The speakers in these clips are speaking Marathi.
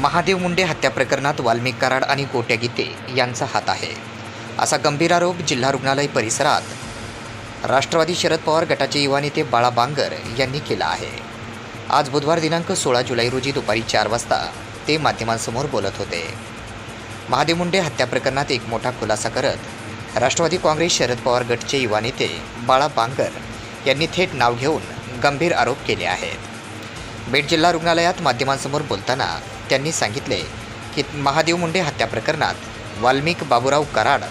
महादेव मुंडे हत्या प्रकरणात वाल्मिक कराड आणि गोट्या गीते यांचा हात आहे. असा गंभीर आरोप जिल्हा रुग्णालय परिसरात. राष्ट्रवादी शरद पवार गटाचे युवा नेते बाळा बांगर यांनी केला आहे. आज बुधवार दिनांक सोळा जुलै रोजी दुपारी चार वाजता ते माध्यमांसमोर बोलत होते. महादेव मुंडे हत्या प्रकरणात एक मोठा खुलासा करत राष्ट्रवादी काँग्रेस शरद पवार गटचे युवा नेते बाळा बांगर यांनी थेट नाव घेऊन गंभीर आरोप केले आहेत. बीड जिल्हा रुग्णालयात माध्यमांसमोर बोलताना त्यांनी सांगितले की महादेव मुंडे हत्या प्रकरणात वाल्मिक बाबूराव कराड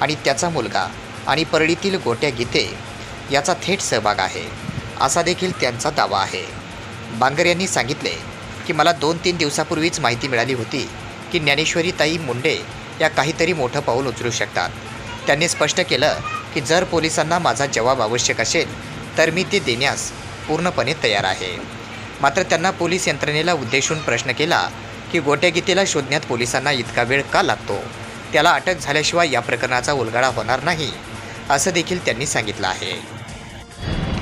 आणि त्याचा मुलगा आणि परळीतील गोट्या गीते याचा थेट सहभाग आहे. असा देखील त्यांचा दावा आहे. बांगर यांनी सांगितले की मला दोन तीन दिवसापूर्वीच माहिती मिळाली होती की ज्ञानेश्वरी ताई मुंडे या काहीतरी मोठं पाऊल उचलू शकतात. त्यांनी स्पष्ट केलं की जर पोलिसांना माझा जवाब आवश्यक असेल तर मी ते देण्यास पूर्णपणे तयार आहे. मात्र त्यांना पोलीस यंत्रणेला उद्देशून प्रश्न केला की गोट्यागीतेला शोधण्यात पोलिसांना इतका वेळ का लागतो? त्याला अटक झाल्याशिवाय या प्रकरणाचा उलगडा होणार नाही असं देखील त्यांनी सांगितलं आहे.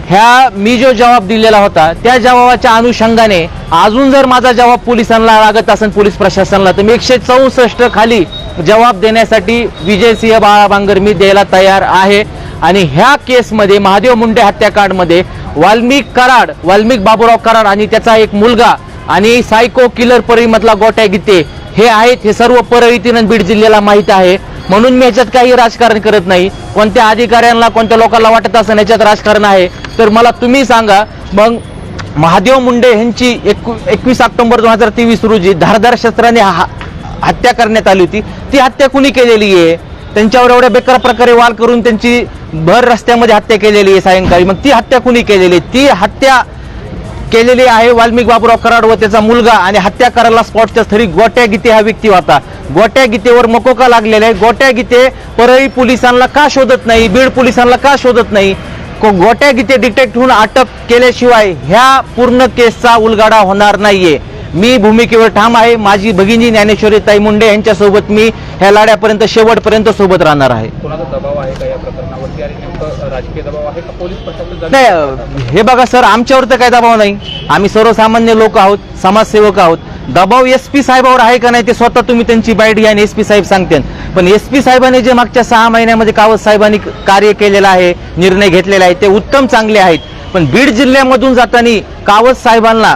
ह्या मी जो जबाब दिलेला होता त्या जबाबाच्या अनुषंगाने अजून जर माझा जबाब पोलिसांना लागत असेल पोलीस प्रशासनाला तर मी एकशे चौसष्ट खाली जबाब देण्यासाठी विजयसिंह बाळाबांगर मी द्यायला तयार आहे. आणि ह्या केसमध्ये महादेव मुंडे हत्याकांडमध्ये वाल्मिक कराड वाल्मिक बाबूराव कराड आणि त्याचा एक मुलगा आणि सायको किलर परळीमधला गोट्या गीते. हे आहेत हे सर्व परळीतील बीड जिल्ह्याला माहीत आहे. म्हणून मी याच्यात काही राजकारण करत नाही. कोणत्या अधिकाऱ्यांना कोणत्या लोकांना वाटत असेल याच्यात राजकारण आहे. तर मला तुम्ही सांगा मग महादेव मुंडे यांची एकू एकवीस ऑक्टोबर दोन हजार तेवीस रोजी धारदार शस्त्राने हा- हत्या करण्यात आली होती. ती हत्या कुणी केलेली आहे? त्यांच्यावर एवढ्या बेकार प्रकारे वाल करून त्यांची भर रस्त्यामध्ये हत्या केलेली आहे सायंकाळी. मग ती हत्या कुणी केलेली? आहे ती हत्या केलेली आहे वाल्मिक बाबूराव कराड व त्याचा मुलगा आणि हत्या करायला स्पॉटच्या स्थळी गोट्या गीते हा व्यक्ती होता. गोट्या गीतेवर मकोका लागलेला आहे. गोट्या गीते परळी पोलिसांना का शोधत नाही? बीड पोलिसांना का शोधत नाही? को- गोट्या गीते डिटेक्ट होऊन अटक केल्याशिवाय ह्या पूर्ण केसचा उलगाडा होणार नाहीये. मी भूमिकेवर ठाम आहे. माझी भगिनी ज्ञानेश्वरी ताई मुंडे यांच्यासोबत मी ह्या लढ्यापर्यंत शेवटपर्यंत सोबत राहणार आहे. नाही हे बघा सर आमच्यावर तर काही दबाव नाही. आम्ही सर्वसामान्य लोक आहोत समाजसेवक आहोत. दबाव एस पी साहेबावर आहे का नाही ते स्वतः तुम्ही त्यांची बाईट घ्या आणि एस पी साहेब सांगते. पण एस पी साहेबांनी जे मागच्या सहा महिन्यामध्ये कावत साहेबांनी कार्य केलेलं आहे निर्णय घेतलेला आहे ते उत्तम चांगले आहेत. पण बीड जिल्ह्यामधून जाताना कावत साहेबांना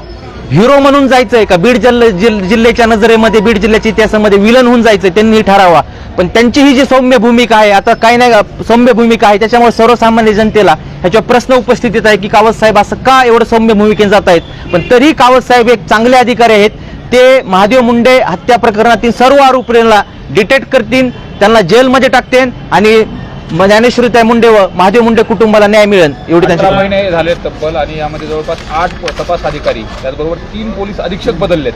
हिरो म्हणून जायचंय का? बीड जिल्ह जिल्ह्याच्या नजरेमध्ये बीड जिल्ह्याच्या इतिहासामध्ये विलन होऊन जायचंय त्यांनी ठरावा. पण त्यांची ही जी सौम्य भूमिका आहे आता काही नाही सौम्य भूमिका आहे त्याच्यामुळे सर्वसामान्य जनतेला ह्याच्यावर प्रश्न उपस्थितीत आहे की कावत साहेब असं का एवढं सौम्य भूमिकेने जात आहेत? पण तरी कावत साहेब एक चांगले अधिकारी आहेत. ते महादेव मुंडे हत्या प्रकरणातील सर्व आरोपींना डिटेक्ट करतील त्यांना जेलमध्ये टाकतील आणि म- ज्ञानेश्वरीताई मुंडे व महादेव मुंडे कुटुंबाला न्याय मिळेल एवढी अठरा त्यांची महिने झाले तब्बल आणि यामध्ये जवळपास आठ तपास अधिकारी त्याचबरोबर तीन पोलीस अधीक्षक बदललेत.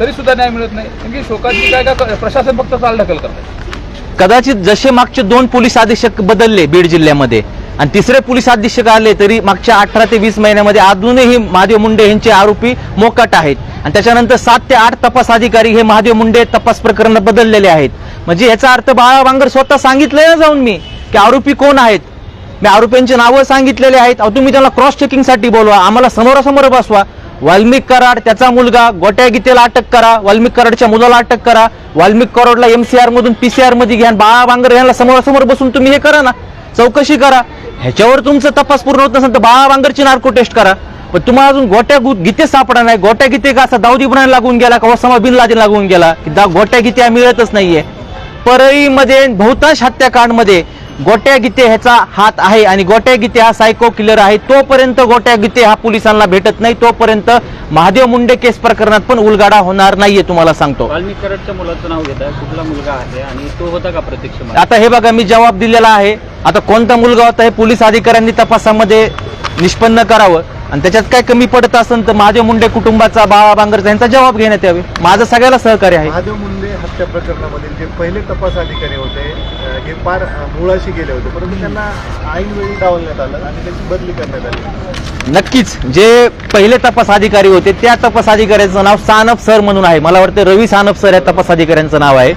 तरी सुद्धा न्याय मिळत नाही. म्हणजे शोकाची काय का प्रशासन फक्त चालढकल करतात कदाचित जसे मागचे दोन पोलीस अधीक्षक बदलले बीड जिल्ह्यामध्ये आणि तिसरे पोलीस अधीक्षक आले तरी मागच्या अठरा ते वीस महिन्यामध्ये अजूनही महादेव मुंडे यांचे आरोपी मोकाट आहेत. आणि त्याच्यानंतर सात ते आठ तपास अधिकारी हे महादेव मुंडे तपास प्रकरण बदललेले आहेत. म्हणजे याचा अर्थ बाळा बांगर स्वतः सांगितलंय ना जाऊन मी. की आरोपी कोण आहेत? मी आरोपींची नावं सांगितलेले आहेत. अहो, तुम्ही त्यांना क्रॉस चेकिंगसाठी बोलवा. आम्हाला समोरासमोर बसवा. वाल्मिक कराड त्याचा मुलगा गोट्या गीतेला अटक करा. वाल्मिक कराडच्या मुलाला अटक करा. वाल्मिक कराडला एमसीआर मधून पीसीआरमध्ये घ्या. बाळा बांगर यांना समोरासमोर बसून तुम्ही हे करा ना. चौकशी करा. ह्याच्यावर तुमचं तपास पूर्ण होत नसेल तर बाळा बांगरची नार्को टेस्ट करा. पण तुम्हाला अजून गोट्या गीते सापडा नाही. गोट्या गीते का असा दाऊद इब्राहिम लागून गेला का वसामा बिन लादेन लागून गेला? की दा गोट्या गीते मिळतच नाहीये. परळीमध्ये बहुतांश हत्याकांडमध्ये गोट्या गीते ह्याचा हात आहे आणि गोट्या गीते हा सायको किलर आहे. तोपर्यंत गोट्या गीते हा पोलिसांना भेटत नाही. तोपर्यंत महादेव मुंडे केस प्रकरणात पण उलगाडा होणार नाहीये तुम्हाला सांगतो. वाल्मिक कराडच्या मुलाचं नाव घेत आहे कुठला मुलगा आहे आणि तो होता का प्रत्यक्ष आता हे बघा मी जबाब दिलेला आहे. आता कोणता मुलगा होता हे पोलीस अधिकाऱ्यांनी तपासामध्ये निष्पन्न करावं. आणि त्याच्यात काय कमी पडत असेल तर महादेव मुंडे कुटुंबाचा बाळा बांगरचा यांचा जबाब घेण्यात यावे. माझं सगळ्याला सहकार्य आहे. महादेव मुंडे हत्या प्रकरणामधील जे पहिले तपास अधिकारी होते हे फार मुळाशी गेले होते. परंतु त्यांना ऐनवेळी डावलण्यात आलं आणि त्याची बदली करण्यात आली. नक्कीच. जे पहिले तपास अधिकारी होते त्या तपास अधिकाऱ्यांचं नाव सानप सर म्हणून आहे. मला वाटतं रवी सानप सर या तपास अधिकाऱ्यांचं नाव आहे.